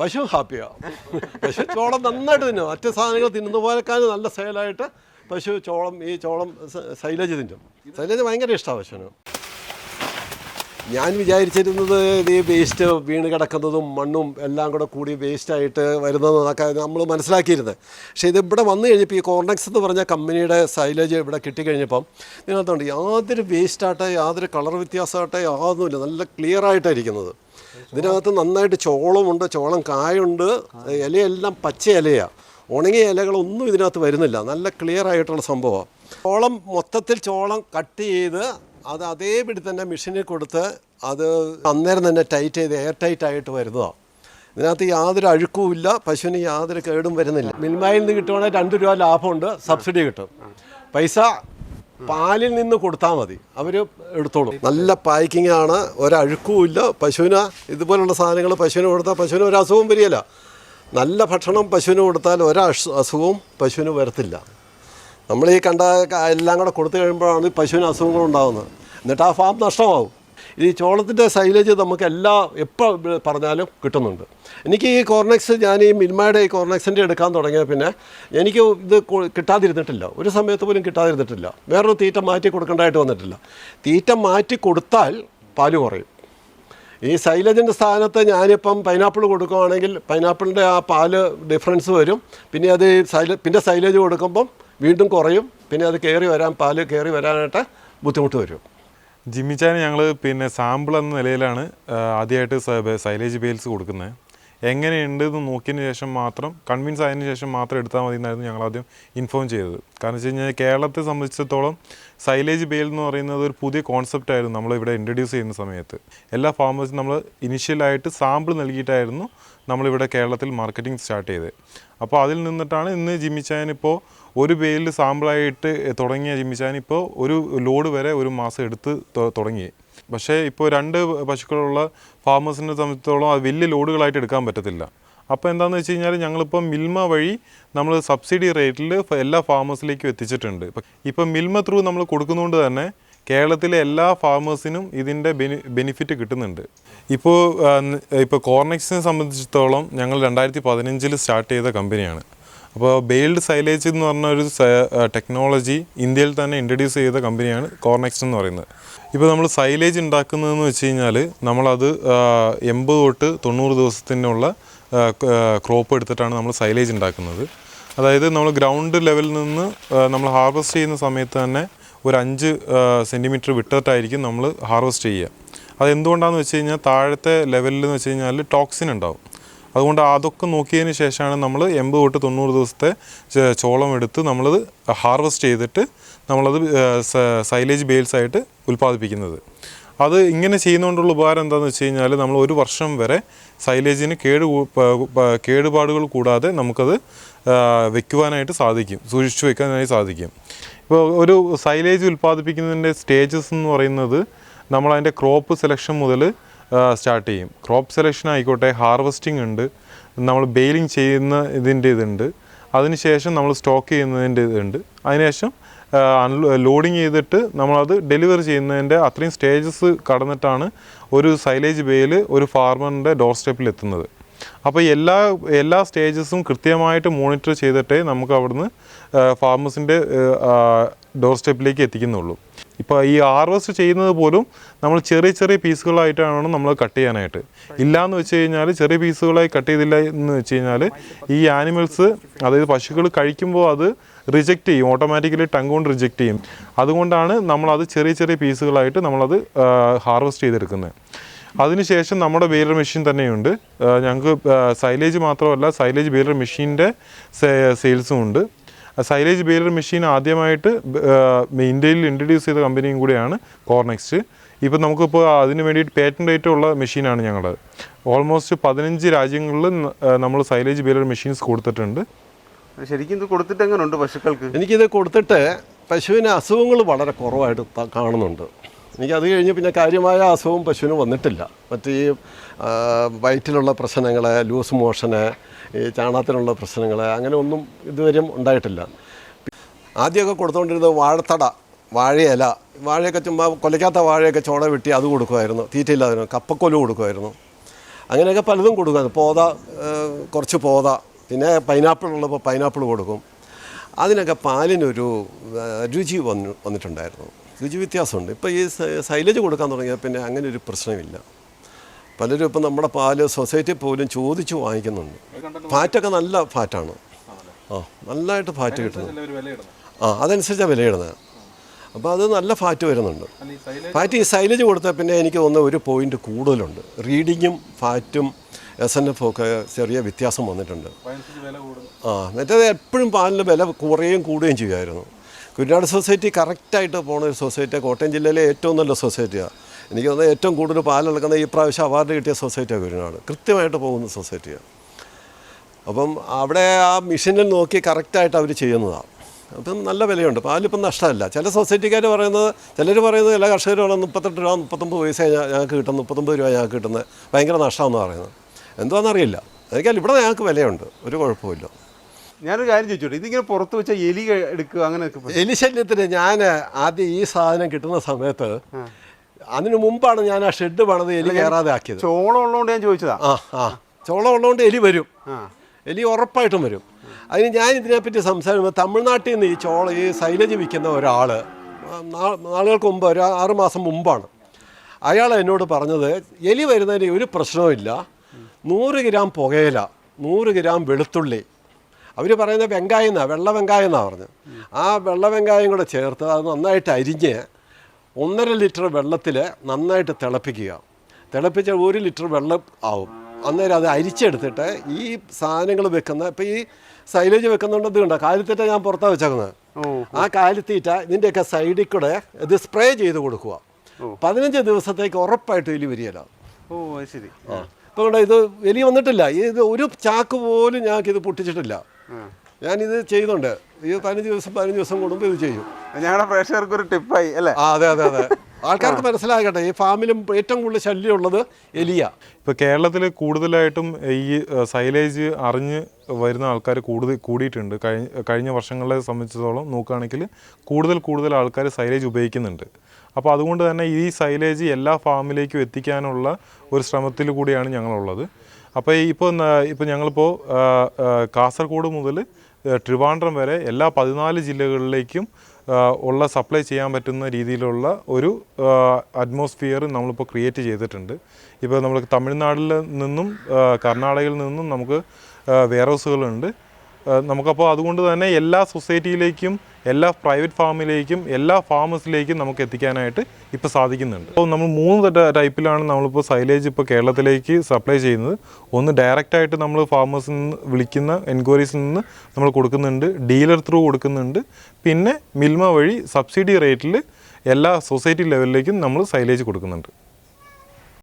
പശു ഹാപ്പിയാണ് പശു ചോളം നന്നായിട്ട് തിന്നും. മറ്റു സാധനങ്ങൾ തിന്നുന്ന പോലെക്കാളും നല്ല സെയിലായിട്ട് പശു ചോളം ഈ ചോളം സൈലേജ് തിന്നും. സൈലേജ് ഭയങ്കര ഇഷ്ടമാണ് പശുവിന്. ഞാൻ വിചാരിച്ചിരുന്നത് ഈ വേസ്റ്റ് വീണ് കിടക്കുന്നതും മണ്ണും എല്ലാം കൂടെ കൂടി വേസ്റ്റായിട്ട് വരുന്നതെന്നൊക്കെ നമ്മൾ മനസ്സിലാക്കിയിരുന്നത് പക്ഷേ ഇത് ഇവിടെ വന്നു കഴിഞ്ഞപ്പോൾ ഈ കോർണക്സ് എന്ന് പറഞ്ഞ കമ്പനിയുടെ സൈലേജ് ഇവിടെ കിട്ടിക്കഴിഞ്ഞപ്പം ഇതിനകത്തുണ്ട് യാതൊരു വേസ്റ്റാട്ടെ യാതൊരു കളർ വ്യത്യാസമാട്ടെ യാതൊന്നുമില്ല. നല്ല ക്ലിയർ ആയിട്ടായിരിക്കുന്നത്. ഇതിനകത്ത് നന്നായിട്ട് ചോളമുണ്ട് ചോളം കായുണ്ട് ഇലയെല്ലാം പച്ച ഇലയാണ് ഉണങ്ങിയ ഇലകളൊന്നും ഇതിനകത്ത് വരുന്നില്ല. നല്ല ക്ലിയർ ആയിട്ടുള്ള സംഭവമാണ് ചോളം മൊത്തത്തിൽ ചോളം കട്ട് ചെയ്ത് അത് അതേപടി തന്നെ മെഷീനിൽ കൊടുത്ത് അത് അന്നേരം തന്നെ ടൈറ്റ് ചെയ്ത് എയർ ടൈറ്റ് ആയിട്ട് വരുന്നതാണ് ഇതിനകത്ത് യാതൊരു അഴുക്കും ഇല്ല പശുവിന് യാതൊരു കേടും വരുന്നില്ല. മിൽമായിൽ നിന്ന് കിട്ടുവാണെങ്കിൽ രണ്ട് രൂപ ലാഭമുണ്ട് സബ്സിഡി കിട്ടും. പൈസ പാലിൽ നിന്ന് കൊടുത്താൽ മതി അവർ എടുത്തോളും. നല്ല പാക്കിംഗ് ആണ് ഒരഴുക്കും ഇല്ല പശുവിന് ഇതുപോലുള്ള സാധനങ്ങൾ പശുവിന് കൊടുത്താൽ പശുവിന് ഒരു അസുഖവും വരികയില്ല. നല്ല ഭക്ഷണം പശുവിന് കൊടുത്താൽ ഒരു അസുഖവും പശുവിന് വരത്തില്ല. നമ്മൾ ഈ കണ്ട എല്ലാം കൂടെ കൊടുത്തു കഴിയുമ്പോഴാണ് പശുവിന് അസുഖങ്ങൾ ഉണ്ടാകുന്നത് എന്നിട്ട് ആ ഫാം നഷ്ടമാവും. ഈ ചോളത്തിന്റെ സൈലേജ് നമുക്ക് എല്ലാ എപ്പോൾ പറഞ്ഞാലും കിട്ടുന്നുണ്ട്. എനിക്ക് ഈ കോർണക്സ് ഞാൻ ഈ മിൽമയുടെ ഈ കോർണക്സിന്റെ എടുക്കാൻ തുടങ്ങിയ പിന്നെ എനിക്ക് ഇത് കിട്ടാതിരുന്നിട്ടില്ല. ഒരു സമയത്ത് പോലും കിട്ടാതിരുന്നിട്ടില്ല. വേറൊരു തീറ്റ മാറ്റി കൊടുക്കേണ്ടതായിട്ട് വന്നിട്ടില്ല. തീറ്റ മാറ്റി കൊടുത്താൽ പാൽ കുറയും. ഈ സൈലജിന്റെ സ്ഥാനത്ത് ഞാനിപ്പം പൈനാപ്പിൾ കൊടുക്കുകയാണെങ്കിൽ പൈനാപ്പിളിന്റെ ആ പാൽ ഡിഫറൻസ് വരും. പിന്നെ അത് സൈല പിന്നെ സൈലേജ് കൊടുക്കുമ്പം വീണ്ടും കുറയും. പിന്നെ അത് കയറി വരാൻ പാൽ കയറി വരാനായിട്ട് ബുദ്ധിമുട്ട് വരും. ജിമ്മിച്ചാന് ഞങ്ങൾ പിന്നെ സാമ്പിൾ എന്ന നിലയിലാണ് ആദ്യമായിട്ട് സൈലേജ് ബെയിൽസ് കൊടുക്കുന്നത്. എങ്ങനെയുണ്ട് എന്ന് നോക്കിയതിന് ശേഷം മാത്രം കൺവിൻസ് ആയതിനു ശേഷം മാത്രം എടുത്താൽ മതി എന്നായിരുന്നു ഞങ്ങൾ ആദ്യം ഇൻഫോം ചെയ്തത്. കാരണം വെച്ച് കഴിഞ്ഞാൽ കേരളത്തെ സംബന്ധിച്ചിടത്തോളം സൈലേജ് ബെയിൽ എന്ന് പറയുന്നത് ഒരു പുതിയ കോൺസെപ്റ്റ് ആയിരുന്നു നമ്മൾ ഇവിടെ ഇൻട്രൊഡ്യൂസ് ചെയ്യുന്ന സമയത്ത്. എല്ലാ ഫാമേഴ്സും നമ്മൾ ഇനിഷ്യലായിട്ട് സാമ്പിൾ നൽകിയിട്ടായിരുന്നു നമ്മളിവിടെ കേരളത്തിൽ മാർക്കറ്റിംഗ് സ്റ്റാർട്ട് ചെയ്തത് അപ്പോൾ അതിൽ നിന്നിട്ടാണ് ഇന്ന് ജിമ്മിച്ചാൻ ഇപ്പോൾ ഒരു പേരിൽ സാമ്പിളായിട്ട് തുടങ്ങിയ ജിമ്മിച്ചാൻ ഇപ്പോൾ ഒരു ലോഡ് വരെ ഒരു മാസം എടുത്ത് തുടങ്ങി. പക്ഷേ ഇപ്പോൾ രണ്ട് പശുക്കളുള്ള ഫാമേഴ്സിനെ സംബന്ധിച്ചിടത്തോളം അത് വലിയ ലോഡുകളായിട്ട് എടുക്കാൻ പറ്റത്തില്ല. അപ്പോൾ എന്താണെന്ന് വെച്ച് കഴിഞ്ഞാൽ ഞങ്ങളിപ്പോൾ മിൽമ വഴി നമ്മൾ സബ്സിഡി റേറ്റിൽ എല്ലാ ഫാമേഴ്സിലേക്കും എത്തിച്ചിട്ടുണ്ട്. ഇപ്പം മിൽമ ത്രൂ നമ്മൾ കൊടുക്കുന്നതുകൊണ്ട് തന്നെ കേരളത്തിലെ എല്ലാ ഫാമേഴ്സിനും ഇതിന്റെ ബെനി ബെനിഫിറ്റ് കിട്ടുന്നുണ്ട്. ഇപ്പോൾ ഇപ്പോൾ കോർണക്സിനെ സംബന്ധിച്ചിടത്തോളം ഞങ്ങൾ രണ്ടായിരത്തി പതിനഞ്ചിൽ സ്റ്റാർട്ട് ചെയ്ത കമ്പനിയാണ്. അപ്പോൾ ബെയിൽഡ് സൈലേജ് എന്ന് പറഞ്ഞ ഒരു ടെക്നോളജി ഇന്ത്യയിൽ തന്നെ ഇൻട്രൊഡ്യൂസ് ചെയ്ത കമ്പനിയാണ് കോർനെക്സ് എന്ന് പറയുന്നത്. ഇപ്പോൾ നമ്മൾ സൈലേജ് ഉണ്ടാക്കുന്നതെന്ന് വെച്ച് കഴിഞ്ഞാൽ നമ്മളത് എൺപത് തൊട്ട് തൊണ്ണൂറ് ദിവസത്തിനുള്ള ക്രോപ്പ് എടുത്തിട്ടാണ് നമ്മൾ സൈലേജ് ഉണ്ടാക്കുന്നത്. അതായത് നമ്മൾ ഗ്രൗണ്ട് ലെവലിൽ നിന്ന് നമ്മൾ ഹാർവെസ്റ്റ് ചെയ്യുന്ന സമയത്ത് തന്നെ ഒരു അഞ്ച് സെന്റിമീറ്റർ വിട്ടിട്ടായിരിക്കും നമ്മൾ ഹാർവെസ്റ്റ് ചെയ്യുക. അതെന്തുകൊണ്ടാണെന്ന് വെച്ച് കഴിഞ്ഞാൽ താഴത്തെ ലെവലിൽ എന്ന് വെച്ച് കഴിഞ്ഞാൽ ടോക്സിൻ ഉണ്ടാവും. അതുകൊണ്ട് അതൊക്കെ നോക്കിയതിന് ശേഷമാണ് നമ്മൾ എൺപത് തൊട്ട് തൊണ്ണൂറ് ദിവസത്തെ ചോളം എടുത്ത് നമ്മളത് ഹാർവെസ്റ്റ് ചെയ്തിട്ട് നമ്മളത് സൈലേജ് ബെയിൽസ് ആയിട്ട് ഉൽപ്പാദിപ്പിക്കുന്നത്. അത് ഇങ്ങനെ ചെയ്യുന്നതുകൊണ്ടുള്ള ഉപകാരം എന്താണെന്ന് വെച്ച് കഴിഞ്ഞാൽ നമ്മൾ ഒരു വർഷം വരെ സൈലേജിന് കേട് കേടുപാടുകൾ കൂടാതെ നമുക്കത് വെക്കുവാനായിട്ട് സാധിക്കും. സൂക്ഷിച്ചു വെക്കാനായി സാധിക്കും. ഇപ്പോൾ ഒരു സൈലേജ് ഉൽപ്പാദിപ്പിക്കുന്നതിന്റെ സ്റ്റേജസ് എന്ന് പറയുന്നത് നമ്മൾ അതിന്റെ ക്രോപ്പ് സെലക്ഷൻ മുതൽ സ്റ്റാർട്ട് ചെയ്യും. ക്രോപ്പ് സെലക്ഷൻ ആയിക്കോട്ടെ ഹാർവെസ്റ്റിംഗ് ഉണ്ട് നമ്മൾ ബെയിലിംഗ് ചെയ്യുന്ന ഇതിന്റെ ഇതുണ്ട് അതിനുശേഷം നമ്മൾ സ്റ്റോക്ക് ചെയ്യുന്നതിന്റെ ഇതുണ്ട്. അതിനുശേഷം ലോഡിങ് ചെയ്തിട്ട് നമ്മളത് ഡെലിവറി ചെയ്യുന്നതിന്റെ അത്രയും സ്റ്റേജസ് കടന്നിട്ടാണ് ഒരു സൈലേജ് ബെയിൽ ഒരു ഫാർമറിന്റെ ഡോർ സ്റ്റെപ്പിൽ എത്തുന്നത് അപ്പോൾ എല്ലാ എല്ലാ സ്റ്റേജസും കൃത്യമായിട്ട് മോണിറ്റർ ചെയ്തിട്ടേ നമുക്ക് അവിടുന്ന് ഫാമേഴ്സിന്റെ ഡോർ സ്റ്റെപ്പിലേക്ക് എത്തിക്കുന്നുള്ളൂ. ഇപ്പോൾ ഈ ഹാർവെസ്റ്റ് ചെയ്യുന്നത് പോലും നമ്മൾ ചെറിയ ചെറിയ പീസുകളായിട്ടാണ് നമ്മൾ കട്ട് ചെയ്യാനായിട്ട്. ഇല്ലയെന്ന് വെച്ച് കഴിഞ്ഞാൽ ചെറിയ പീസുകളായി കട്ട് ചെയ്തില്ല എന്ന് വെച്ച് കഴിഞ്ഞാൽ ഈ ആനിമൽസ് അതായത് പശുക്കൾ കഴിക്കുമ്പോൾ അത് റിജക്റ്റ് ചെയ്യും. ഓട്ടോമാറ്റിക്കലി ടങ് കൊണ്ട് റിജക്റ്റ് ചെയ്യും. അതുകൊണ്ടാണ് നമ്മളത് ചെറിയ ചെറിയ പീസുകളായിട്ട് നമ്മളത് ഹാർവെസ്റ്റ് ചെയ്തെടുക്കുന്നത്. അതിനുശേഷം നമ്മുടെ ബെയിലർ മെഷീൻ തന്നെയുണ്ട്. ഞങ്ങൾക്ക് സൈലേജ് മാത്രമല്ല സൈലേജ് ബെയിലർ മെഷീന്റെ സെയിൽസും ഉണ്ട്. സൈലേജ് ബെയിലർ മെഷീൻ ആദ്യമായിട്ട് ഇന്ത്യയിൽ ഇൻട്രൊഡ്യൂസ് ചെയ്ത കമ്പനിയും കൂടിയാണ് കോർനെക്സ്റ്റ് ഇപ്പം നമുക്കിപ്പോൾ അതിന് വേണ്ടിയിട്ട് പേറ്റന്റ് ആയിട്ട് ഉള്ള മെഷീനാണ് ഞങ്ങളുടെ ഓൾമോസ്റ്റ് പതിനഞ്ച് രാജ്യങ്ങളിൽ നമ്മൾ സൈലേജ് ബെയിലർ മെഷീൻസ് കൊടുത്തിട്ടുണ്ട്. ശരിക്കും ഇത് കൊടുത്തിട്ട് എങ്ങനെയുണ്ട് പശുക്കൾക്ക്? എനിക്കിത് കൊടുത്തിട്ട് പശുവിന് അസുഖങ്ങൾ വളരെ കുറവായിട്ട് കാണുന്നുണ്ട്. എനിക്ക് അത് കഴിഞ്ഞ് പിന്നെ കാര്യമായ അസുഖവും പശുവിന് വന്നിട്ടില്ല. മറ്റേ ഈ വയറ്റിലുള്ള പ്രശ്നങ്ങൾ ലൂസ് മോഷന് ഈ ചാണകത്തിനുള്ള പ്രശ്നങ്ങൾ അങ്ങനെ ഒന്നും ഇതുവരെയും ഉണ്ടായിട്ടില്ല. ആദ്യമൊക്കെ കൊടുത്തുകൊണ്ടിരുന്നത് വാഴത്തട വാഴയില. വാഴയൊക്കെ ചുമ്മാ കൊലയ്ക്കാത്ത വാഴയൊക്കെ ചോട വെട്ടി അത് കൊടുക്കുമായിരുന്നു. തീറ്റയില്ലാതിരുന്നു കപ്പക്കൊല കൊടുക്കുമായിരുന്നു. അങ്ങനെയൊക്കെ പലതും കൊടുക്കുമായിരുന്നു. പോത കുറച്ച് പോത. പിന്നെ പൈനാപ്പിൾ ഉള്ളപ്പോൾ പൈനാപ്പിൾ കൊടുക്കും. അതിനൊക്കെ പാലിനൊരു രുചി വന്നു വന്നിട്ടുണ്ടായിരുന്നു. രുചി വ്യത്യാസമുണ്ട്. ഇപ്പോൾ ഈ സൈലേജ് കൊടുക്കാൻ തുടങ്ങിയാൽ പിന്നെ അങ്ങനെ ഒരു പ്രശ്നമില്ല. പലരും ഇപ്പം നമ്മുടെ പാൽ സൊസൈറ്റി പോലും ചോദിച്ച് വാങ്ങിക്കുന്നുണ്ട്. ഫാറ്റൊക്കെ നല്ല ഫാറ്റാണ്. ആ നല്ലതായിട്ട് ഫാറ്റ് കിട്ടുന്നു ആ അതനുസരിച്ചാണ് വിലയിടുന്നത് അപ്പോൾ അത് നല്ല ഫാറ്റ് വരുന്നുണ്ട്. ഫാറ്റ് ഈ സൈലേജ് കൊടുത്താൽ പിന്നെ എനിക്ക് തോന്നുന്ന ഒരു പോയിന്റ് കൂടുതലുണ്ട്. റീഡിങ്ങും ഫാറ്റും എസ് എൻ എഫ് ഒക്കെ ചെറിയ വ്യത്യാസം വന്നിട്ടുണ്ട്. ആ മറ്റേത് എപ്പോഴും പാലിന് വില കുറയുകയും കൂടുകയും ചെയ്യുമായിരുന്നു. കുരുനാട് സൊസൈറ്റി കറക്റ്റായിട്ട് പോണ ഒരു സൊസൈറ്റി കോട്ടയം ജില്ലയിലെ ഏറ്റവും നല്ല സൊസൈറ്റിയാണ് എനിക്ക് തോന്നുന്നത് ഏറ്റവും കൂടുതൽ പാലെടുക്കുന്ന ഈ പ്രാവശ്യം അവാർഡ് കിട്ടിയ സൊസൈറ്റിയാണ് കുരുനാട്. കൃത്യമായിട്ട് പോകുന്ന സൊസൈറ്റിയാണ് അപ്പം അവിടെ ആ മിഷനിൽ നോക്കി കറക്റ്റായിട്ട് അവർ ചെയ്യുന്നതാണ് അപ്പം നല്ല വിലയുണ്ട്. പാലിപ്പം നഷ്ടമല്ല. ചില സൊസൈറ്റിക്കാർ പറയുന്നത് ചിലർ പറയുന്നത് എല്ലാ കർഷകരും മുപ്പത്തെട്ട് രൂപ മുപ്പത്തൊമ്പത് പൈസ ഞങ്ങൾക്ക് കിട്ടുന്നത് മുപ്പത്തൊമ്പത് രൂപ ഞങ്ങൾക്ക് കിട്ടുന്നത്. ഭയങ്കര നഷ്ടമാണെന്ന് പറയുന്നത്. എന്തുവാണെന്നറിയില്ല എനിക്കല്ല ഇവിടെ ഞങ്ങൾക്ക് വിലയുണ്ട്. ഒരു കുഴപ്പമില്ല ഞാനൊരു കാര്യം ചോദിച്ചോട്ടെ? ഇതിങ്ങനെ പുറത്ത് വെച്ച എലി എടുക്കുക അങ്ങനെയൊക്കെ എലി ശല്യത്തിന് ഞാൻ ആദ്യം ഈ സാധനം കിട്ടുന്ന സമയത്ത് അതിനു മുമ്പാണ് ഞാൻ ആ ഷെഡ് പണിത് എലി കയറാതെ ആക്കിയത്. ചോളം ഉള്ളതുകൊണ്ട് ഞാൻ ചോദിച്ചതാ. ആ ആ. ചോളം ഉള്ളതുകൊണ്ട് എലി വരും. എലി ഉറപ്പായിട്ടും വരും. അതിന് ഞാൻ ഇതിനെപ്പറ്റി സംസാരിക്കുമ്പോൾ തമിഴ്നാട്ടിൽ നിന്ന് ഈ ചോള ഈ സൈലജ് വിൽക്കുന്ന ഒരാൾ നാളുകൾക്ക് മുമ്പ് ഒരു ആറുമാസം മുമ്പാണ്. അയാൾ എന്നോട് പറഞ്ഞത് എലി വരുന്നതിന് ഒരു പ്രശ്നവുമില്ല. നൂറ് ഗ്രാം പുകയില നൂറ് ഗ്രാം വെളുത്തുള്ളി. അവർ പറയുന്നത് വെങ്കായം എന്നാണ് വെള്ള വെങ്കായം എന്നാണ് പറഞ്ഞത് ആ വെള്ള വെങ്കായം കൂടെ ചേർത്ത് അത് നന്നായിട്ട് അരിഞ്ഞ് ഒന്നര ലിറ്റർ വെള്ളത്തിൽ നന്നായിട്ട് തിളപ്പിക്കുക. തിളപ്പിച്ച ഒരു ലിറ്റർ വെള്ളം ആവും. അന്നേരം അത് അരിച്ചെടുത്തിട്ട് ഈ സാധനങ്ങൾ വെക്കുന്ന ഇപ്പം ഈ സൈലേജ് വെക്കുന്നുണ്ട് കണ്ടോ? കാലിത്തീറ്റ ഞാൻ പുറത്താണ് വെച്ചേക്കുന്നത്. ആ കാലിത്തീറ്റ ഇതിന്റെയൊക്കെ സൈഡിൽ കൂടെ ഇത് സ്പ്രേ ചെയ്ത് കൊടുക്കുക. പതിനഞ്ച് ദിവസത്തേക്ക് ഉറപ്പായിട്ട് ഇതിൽ വരികയില്ല. ഓ അത് ശരി. ആ. ഇപ്പം കണ്ടോ ഇത് എലി വന്നിട്ടില്ല. ഇത് ഒരു ചാക്ക് പോലും ഞങ്ങൾക്ക് ഇത് പൊട്ടിച്ചിട്ടില്ല. ഞാനിത് ചെയ്യുന്നുണ്ട്. ഈ പതിനഞ്ച് ദിവസം പതിനഞ്ച് ദിവസം കൂടുമ്പോൾ ഇത് ചെയ്യും. ഞങ്ങളുടെ പ്രേക്ഷകർക്ക് ഒരു ടിപ്പായി അല്ലേ? ആ അതെ അതെ അതെ. ആൾക്കാർക്ക് മനസ്സിലാകട്ടെ ഈ ഫാമിലും ഏറ്റവും കൂടുതൽ ശല്യമുള്ളത് എലിയ. ഇപ്പോൾ കേരളത്തിൽ കൂടുതലായിട്ടും ഈ സൈലേജ് അറിഞ്ഞ് വരുന്ന ആൾക്കാർ കൂടുതൽ കൂടിയിട്ടുണ്ട്. കഴിഞ്ഞ കഴിഞ്ഞ വർഷങ്ങളെ സംബന്ധിച്ചിടത്തോളം നോക്കുകയാണെങ്കിൽ കൂടുതൽ കൂടുതൽ ആൾക്കാർ സൈലേജ് ഉപയോഗിക്കുന്നുണ്ട്. അപ്പോൾ അതുകൊണ്ട് തന്നെ ഈ സൈലേജ് എല്ലാ ഫാമിലേക്കും എത്തിക്കാനുള്ള ഒരു ശ്രമത്തിൽ കൂടിയാണ് ഞങ്ങളുള്ളത്. അപ്പോൾ ഇപ്പോൾ ഇപ്പോൾ ഞങ്ങളിപ്പോൾ കാസർഗോഡ് മുതൽ ട്രിവാൻഡ്രം വരെ എല്ലാ പതിനാല് ജില്ലകളിലേക്കും ഉള്ള സപ്ലൈ ചെയ്യാൻ പറ്റുന്ന രീതിയിലുള്ള ഒരു അറ്റ്മോസ്ഫിയർ നമ്മളിപ്പോൾ ക്രിയേറ്റ് ചെയ്തിട്ടുണ്ട്. ഇപ്പോൾ നമ്മൾ തമിഴ്നാട്ടിൽ നിന്നും കർണാടകയിൽ നിന്നും നമുക്ക് വെയർ ഹൗസുകളുണ്ട് നമുക്കപ്പോൾ അതുകൊണ്ട് തന്നെ എല്ലാ സൊസൈറ്റിയിലേക്കും എല്ലാ പ്രൈവറ്റ് ഫാമിലേക്കും എല്ലാ ഫാമേഴ്സിലേക്കും നമുക്ക് എത്തിക്കാനായിട്ട് ഇപ്പോൾ സാധിക്കുന്നുണ്ട്. അപ്പോൾ നമ്മൾ മൂന്ന് ടൈപ്പിലാണ് നമ്മളിപ്പോൾ സൈലേജ് ഇപ്പോൾ കേരളത്തിലേക്ക് സപ്ലൈ ചെയ്യുന്നത്. ഒന്ന് ഡയറക്റ്റായിട്ട് നമ്മൾ ഫാമേഴ്സിൽ നിന്ന് വിളിക്കുന്ന എൻക്വയറീസിൽ നിന്ന് നമ്മൾ കൊടുക്കുന്നുണ്ട് ഡീലർ ത്രൂ കൊടുക്കുന്നുണ്ട്. പിന്നെ മിൽമ വഴി സബ്സിഡി റേറ്റിൽ എല്ലാ സൊസൈറ്റി ലെവലിലേക്കും നമ്മൾ സൈലേജ് കൊടുക്കുന്നുണ്ട്.